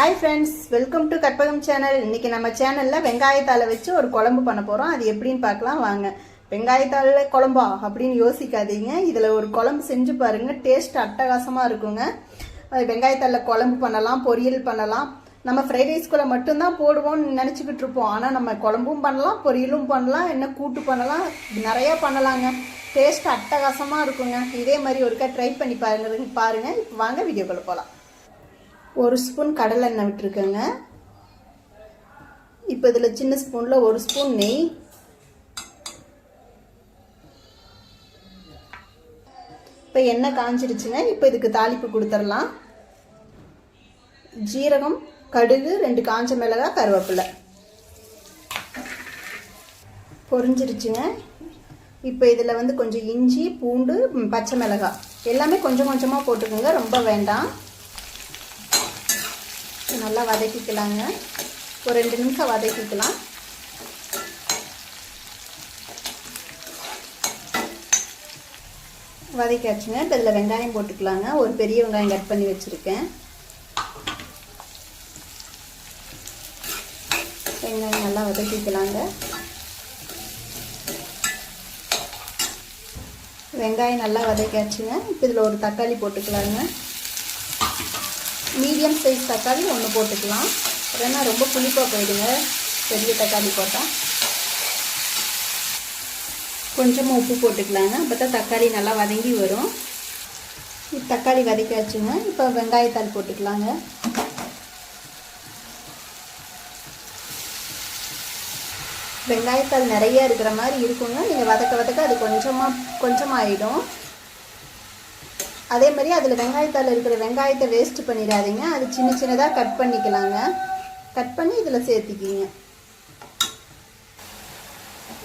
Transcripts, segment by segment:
Hi friends welcome to Karpagam channel இன்றைக்கி நம்ம சேனலில் வெங்காயத்தாலை வச்சு ஒரு குழம்பு பண்ண போகிறோம் அது எப்படின்னு பார்க்கலாம். வாங்க. வெங்காயத்தாளில் குழம்பா அப்படின்னு யோசிக்காதீங்க. இதில் ஒரு குழம்பு செஞ்சு பாருங்கள் டேஸ்ட் அட்டகாசமாக இருக்குங்க. அது வெங்காயத்தாளில் குழம்பு பண்ணலாம் பொரியல் பண்ணலாம். நம்ம ஃப்ரைட் ரைஸ்குள்ளே மட்டும்தான் போடுவோம்னு நினச்சிக்கிட்டு இருப்போம். ஆனால் நம்ம குழம்பும் பண்ணலாம் பொரியலும் பண்ணலாம் என்ன கூட்டு பண்ணலாம் நிறையா பண்ணலாங்க. டேஸ்ட் அட்டகாசமாக இருக்குங்க. இதே மாதிரி ஒருக்கா ட்ரை பண்ணி பாருங்க பாருங்கள் இப்போ வாங்க வீடியோக்குள்ளே போகலாம் ஒரு ஸ்பூன் கடலை எண்ணெய் விட்டுருக்கேங்க. இப்போ இதில் சின்ன ஸ்பூனில் ஒரு ஸ்பூன் நெய். இப்போ எண்ணெய் காஞ்சிருச்சுங்க இப்போ இதுக்கு தாளிப்பு கொடுத்துடலாம். ஜீரகம் கடுகு ரெண்டு காஞ்ச மிளகாய் கருவேப்பிலை. பொரிஞ்சிருச்சுங்க இப்போ இதில் வந்து கொஞ்சம் இஞ்சி பூண்டு பச்சை மிளகாய். எல்லாமே கொஞ்சம் கொஞ்சமாக போட்டுக்கோங்க. ரொம்ப வேண்டாம். நல்லா வதக்கிக்கலாங்க. ஒரு ரெண்டு நிமிஷம் வதக்கிக்கலாம். வதக்காச்சுங்க இப்போ இதில் வெங்காயம் போட்டுக்கலாங்க. ஒரு பெரிய வெங்காயம் கட் பண்ணி வச்சுருக்கேன். வெங்காயம் நல்லா வதக்கிக்கலாங்க. வெங்காயம் நல்லா வதக்கியாச்சுங்க. இப்போ இதில் ஒரு தக்காளி போட்டுக்கலாங்க. மீடியம் சைஸ் தக்காளி ஒன்று போட்டுக்கலாம். இல்லைன்னா ரொம்ப புளிப்பாக போயிடுங்க. பெரிய தக்காளி போட்டால் கொஞ்சமாக உப்பு போட்டுக்கலாங்க. அப்போ தான் தக்காளி நல்லா வதங்கி வரும். தக்காளி தக்காளி வதக்கியாச்சுங்க. இப்போ வெங்காயத்தாள் போட்டுக்கலாங்க. வெங்காயத்தாள் நிறைய இருக்கிற மாதிரி இருக்குங்க. நீங்கள் வதக்க வதக்க அது கொஞ்சமாக கொஞ்சமாக ஆகிடும் அதே மாதிரி அதில் வெங்காயத்தால் இருக்கிற வெங்காயத்தை வேஸ்ட் பண்ணிடாதீங்க. அது சின்ன சின்னதாக கட் பண்ணிக்கலாங்க. கட் பண்ணி இதில் சேர்த்திக்கிங்க.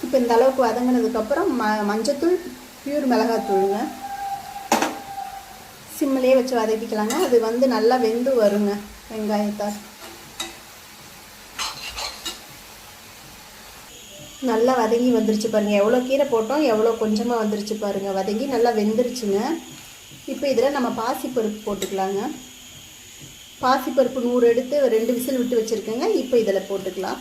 இப்போ இந்த அளவுக்கு வதங்கினதுக்கப்புறம் ம மஞ்சத்தூள் பியூர் மிளகாத்தூளுங்க. சிம்மிலே வச்சு வதக்கிக்கலாங்க. அது வந்து நல்லா வெந்து வருங்க வெங்காயத்தால். நல்லா வதங்கி வந்துருச்சு பாருங்கள் எவ்வளோ கீரை போட்டோம் எவ்வளோ கொஞ்சமாக வந்துருச்சு பாருங்கள் வதங்கி நல்லா வெந்துருச்சுங்க. இப்போ இதில் நம்ம பாசிப்பருப்பு போட்டுக்கலாங்க. பாசிப்பருப்பு நூறு எடுத்து ரெண்டு விசில் விட்டு வச்சுருக்கேங்க. இப்போ இதில் போட்டுக்கலாம்.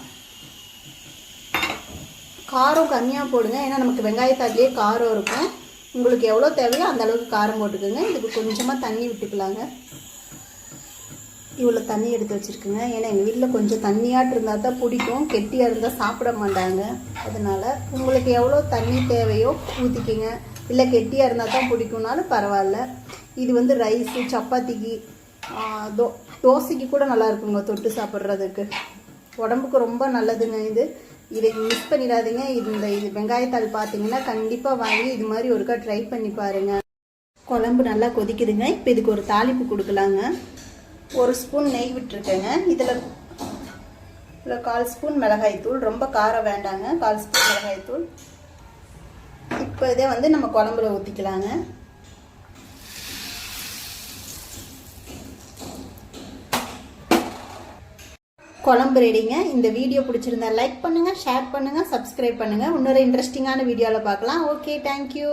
காரம் கம்மியாக போடுங்க. ஏன்னா நமக்கு வெங்காயத்தாட்டிலே காரம் இருக்கும். உங்களுக்கு எவ்வளோ தேவையோ அந்த அளவுக்கு காரம் போட்டுக்கோங்க. இதுக்கு கொஞ்சமாக தண்ணி விட்டுக்கலாங்க. இவ்வளோ தண்ணி எடுத்து வச்சுருக்குங்க. ஏன்னா எங்கள் வீட்டில் கொஞ்சம் தண்ணியாட்டு இருந்தால் தான் பிடிக்கும். கெட்டியாக இருந்தால் சாப்பிட மாட்டாங்க. அதனால் உங்களுக்கு எவ்வளோ தண்ணி தேவையோ ஊற்றிக்கிங்க. இல்லை கெட்டியாக இருந்தால் தான் பிடிக்கும்னாலும் பரவாயில்ல. இது வந்து ரைஸு சப்பாத்திக்கு தோ தோசைக்கு கூட நல்லா இருக்குங்க தொட்டு சாப்பிட்றதுக்கு. உடம்புக்கு ரொம்ப நல்லதுங்க இது. இதை மிஸ் பண்ணிடாதீங்க. இது இந்த இது வெங்காயத்தாள் பார்த்தீங்கன்னா கண்டிப்பாக வாங்கி இது மாதிரி ஒருக்கா ட்ரை பண்ணி பாருங்கள் குழம்பு நல்லா கொதிக்குதுங்க. இப்போ இதுக்கு ஒரு தாளிப்பு கொடுக்கலாங்க. ஒரு ஸ்பூன் நெய் விட்டுருக்கேங்க. இதில் இதில் கால் ஸ்பூன் மிளகாய்த்தூள். ரொம்ப காரம் வேண்டாங்க. கால் ஸ்பூன் மிளகாய்த்தூள். இப்போ இதே வந்து நம்ம குழம்புல ஊற்றிக்கலாங்க குழம்பு ரெடிங்க இந்த வீடியோ பிடிச்சிருந்தா லைக் பண்ணுங்கள் ஷேர் பண்ணுங்கள் சப்ஸ்கிரைப் பண்ணுங்கள் இன்னொரு இன்ட்ரெஸ்டிங்கான வீடியோவில் பார்க்கலாம். Okay thank you